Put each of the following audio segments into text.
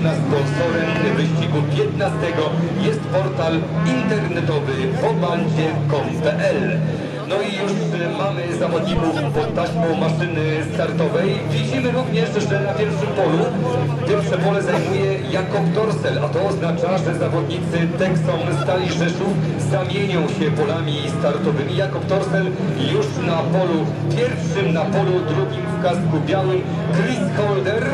Techniczna sponsorem wyścigu 15 jest portal internetowy pobandzie.com.pl No i już y, mamy zawodników pod taśmą maszyny startowej. Widzimy również, że na pierwszym polu pierwsze pole zajmuje Jakob Dorsel, a to oznacza, że zawodnicy Texom Stali Rzeszów zamienią się polami startowymi. Jakob Dorsel już na polu pierwszym, na polu drugim w kasku białym Chris Holder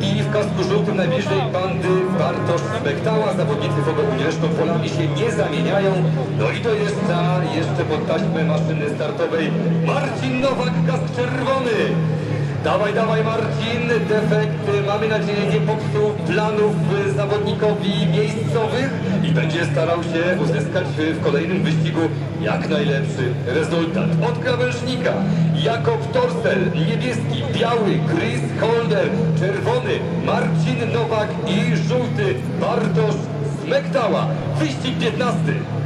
i w kasku żółtym najbliżej bandy Bartosz Spektała. Zawodnicy w ogóle zresztą polami się nie zamieniają. No i to jest ta jeszcze pod taśmę maszyny startowej Marcin Nowak, kask czerwony. Dawaj, dawaj Marcin, defekt mamy nadzieję nie popsuł planów zawodnikowi miejscowych i będzie starał się uzyskać w kolejnym wyścigu jak najlepszy rezultat. Od krawężnika Jakob Torsel, niebieski, biały, Chris Holder, czerwony, Marcin Nowak i żółty Bartosz Smektała. Wyścig 15.